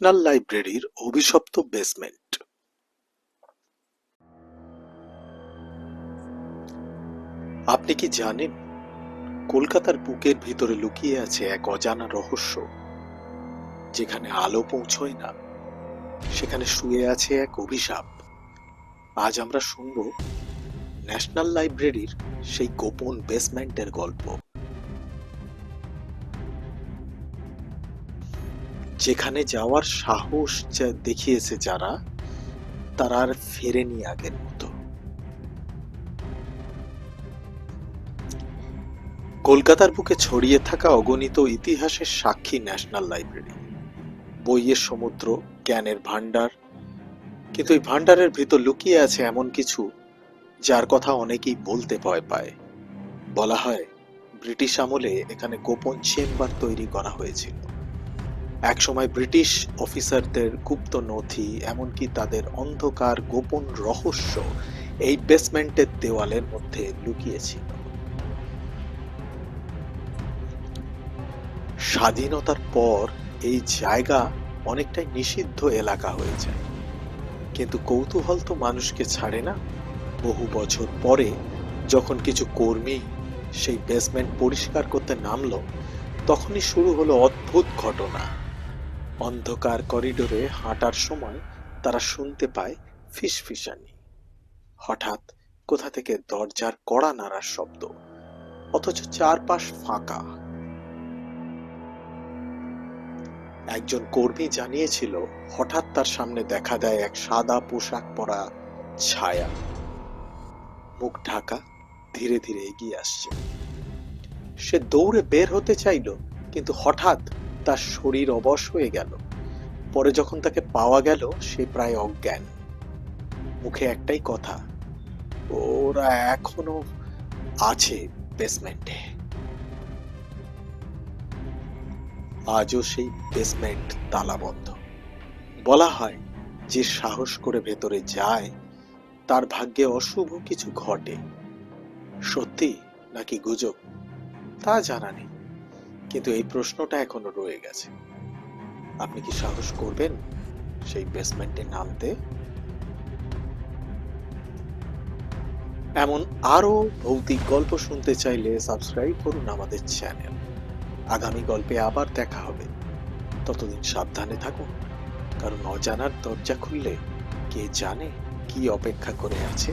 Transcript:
National লাইব্রেরির অভিশপ্ত basement আপনি কি জানেন, কলকাতার বুকের ভিতরে লুকিয়ে আছে এক অজানা রহস্য, যেখানে আলো পৌঁছয় না, সেখানে শুয়ে আছে এক অভিশাপ। আজ আমরা শুনব ন্যাশনাল লাইব্রেরির সেই গোপন বেসমেন্টের গল্প। যেখানে যাওয়ার সাহস দেখিয়েছে যারা, তারা আর ফেরেনি আগের মতো। কলকাতার বুকে ছড়িয়ে থাকা অগণিত ইতিহাসের সাক্ষী ন্যাশনাল লাইব্রেরি। বইয়ের সমুদ্র, জ্ঞানের ভান্ডার কিন্তু এই ভান্ডারের ভিতর লুকিয়ে আছে এমন কিছু যার কথা অনেকেই বলতে ভয় পায়। বলা হয়, ব্রিটিশ আমলে এখানে গোপন চেম্বার তৈরি করা হয়েছিল। একসময় ব্রিটিশ অফিসারদের গুপ্ত নথি, এমনকি তাদের অন্ধকার গোপন রহস্য এই বেসমেন্টের দেওয়ালের মধ্যে লুকিয়েছিল। স্বাধীনতার পর এই জায়গা অনেকটাই নিষিদ্ধ এলাকা হয়ে যায়। কিন্তু কৌতূহল তো মানুষকে ছাড়ে না। বহু বছর পরে যখন কিছু কর্মী সেই বেসমেন্ট পরিষ্কার করতে নামলো, তখনই শুরু হলো অদ্ভুত ঘটনা। অন্ধকার করিডোরে হাঁটার সময় তারা শুনতে পায় ফিসফিসানি। হঠাৎ কোথা থেকে দরজার কড়া নাড়ার শব্দ, অথচ চারপাশ ফাঁকা। একজন কর্মী জানিয়েছিল, হঠাৎ তার সামনে দেখা দেয় এক সাদা পোশাক পরা ছায়া। মুখ ঢাকা ধীরে ধীরে এগিয়ে আসছে। সে দৌড়ে বের হতে চাইল, কিন্তু হঠাৎ তার শরীর অবশ হয়ে গেল। পরে যখন তাকে পাওয়া গেল, সে প্রায় অজ্ঞান। মুখে একটাই কথা, ওরা এখনও আছে বেসমেন্টে আজও সেই বেসমেন্ট তালাবন্ধ বলা হয়, যে সাহস করে ভেতরে যায়, তার ভাগ্যে অশুভ কিছু ঘটে। সত্যি নাকি গুজব? তা জানা নেই। কিন্তু এই প্রশ্নটা এখনও রয়ে গেছে। আপনি কি সাহস করবেন সেই বেসমেন্টে নামতে? এমন আরও ভৌতিক গল্প শুনতে চাইলে সাবস্ক্রাইব করুন আমাদের চ্যানেল। আগামী গল্পে আবার দেখা হবে। ততদিন সাবধানে থাকুন, কারণ অজানার দরজা খুললে কে জানে কি অপেক্ষা করে আছে।